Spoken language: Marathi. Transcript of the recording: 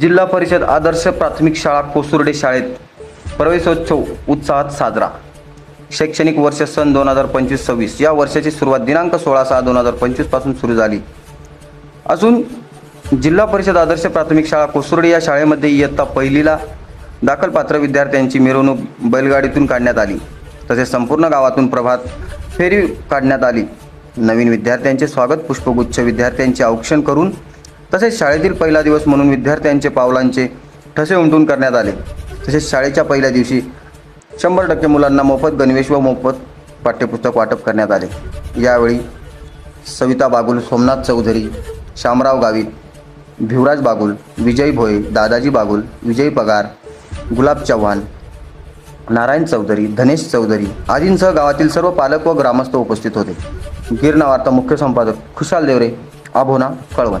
जिल्हा परिषद आदर्श प्राथमिक शाळा कोसुर्डे शाळेत प्रवेशोत्सव उत्साहात साजरा. शैक्षणिक वर्ष सन दोन हजार पंचवीस सव्वीस. या वर्षाची सुरुवात दिनांक सोळा सहा दोन हजार पंचवीसपासून सुरू झाली. असून जिल्हा परिषद आदर्श प्राथमिक शाळा कोसुर्डे या शाळेमध्ये इयत्ता पहिलीला दाखलपात्र विद्यार्थ्यांची मिरवणूक बैलगाडीतून काढण्यात आली. तसेच संपूर्ण गावातून प्रभात फेरी काढण्यात आली. नवीन विद्यार्थ्यांचे स्वागत पुष्पगुच्छ विद्यार्थ्यांचे औक्षण करून तसेच शाळेतील पहिला दिवस म्हणून विद्यार्थ्यांचे पावलांचे ठसे उमटून करण्यात आले. तसेच शाळेच्या पहिल्या दिवशी शंभर टक्के मुलांना मोफत गणवेश व मोफत पाठ्यपुस्तक वाटप करण्यात आले. यावेळी सविता बागुल सोमनाथ चौधरी शामराव गावित भिवराज बागुल विजय भोये दादाजी बागुल विजय पगार गुलाब चव्हाण नारायण चौधरी धनेश चौधरी आदींसह गावातील सर्व पालक व ग्रामस्थ उपस्थित होते. गिरणा वार्ता मुख्य संपादक खुशाल देवरे आभोना कळवण.